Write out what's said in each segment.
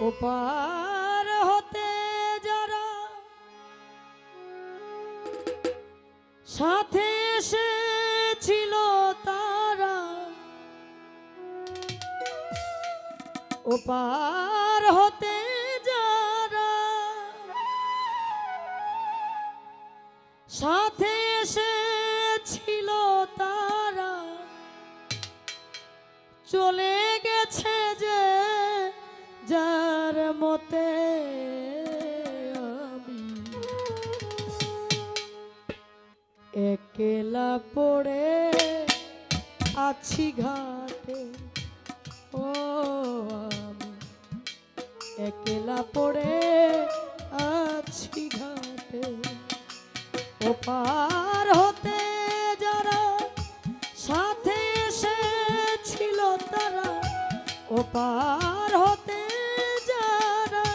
ওপার হতে যারা সাথে এসেছিল তারা ওপার হতে গেছে যে যার মতে একলা পড়ে আছি ঘাটে ও একলা পড়ে পার হতে যারা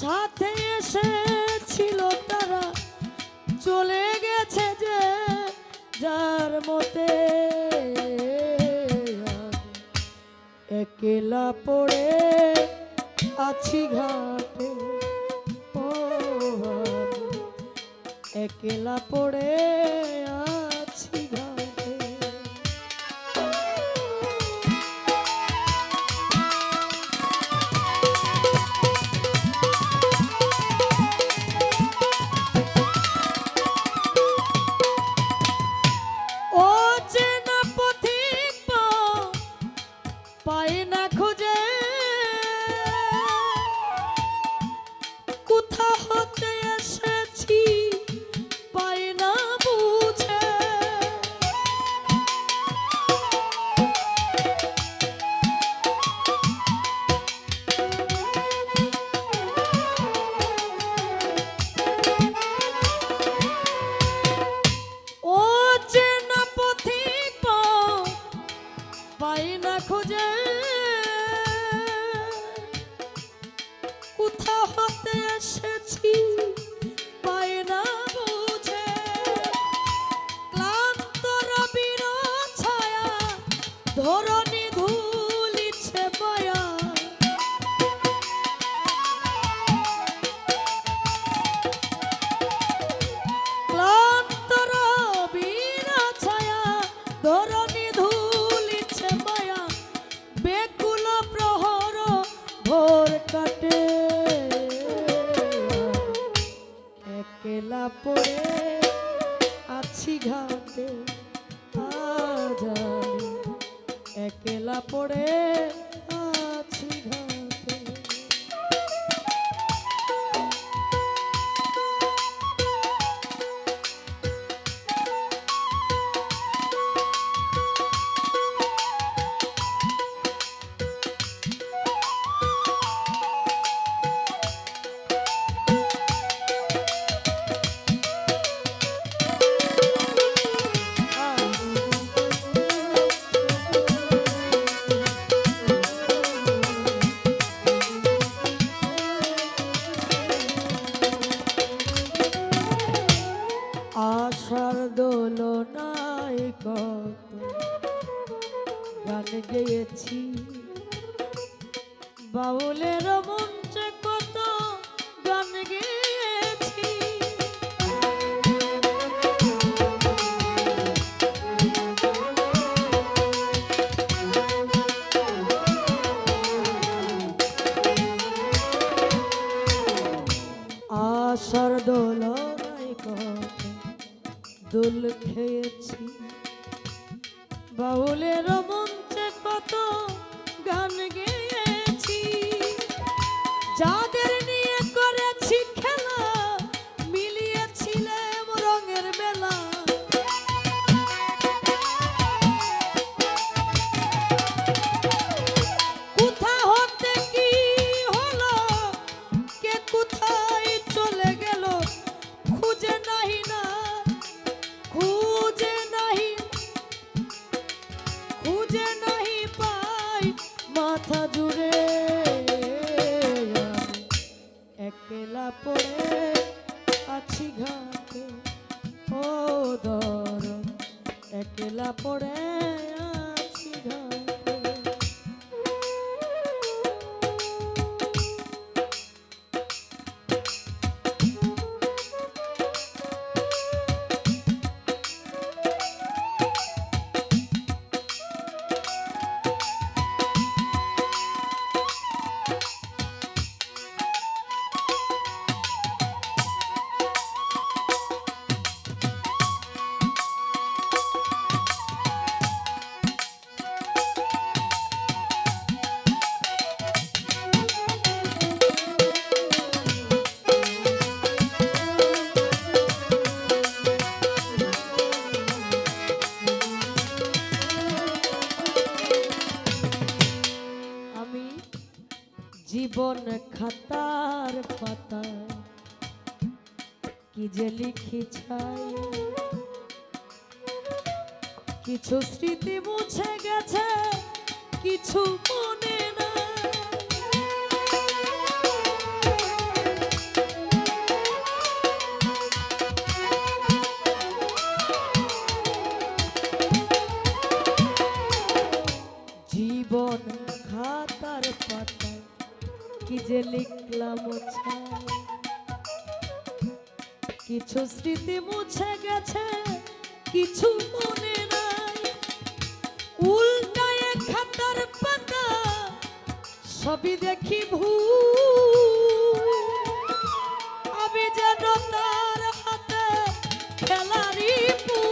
সাথে এসেছিল তারা চলে গেছে যে যার মতে একলা পড়ে আছি ঘাটে। আমি পড়ে আছি একলা পড়ে আছি বাউলের মঞ্চে কত গান গেয়েছি। আশার দোলনায় কত দোল খেয়েছি। বাউলের মঞ্চে কত গান গেয়েছি। যাদের পড়ে আছি ঘাটে ও দর একলা পড়ে জীবন খাতার পাতা। কি যে লিখি ছাই। কিছু স্মৃতি মুছে গেছে কিছু মনে নাই কি যে লিখলাম কিছু স্মৃতি মুছে গেছে, কিছু মনে নাই। উল্টায় খাতার পাতা, সবই দেখি ভূ আমি যেন তার হাতে খেলারি পুতুল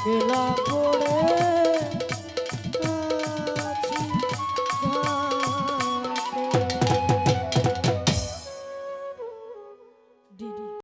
আমি একলা পড়ে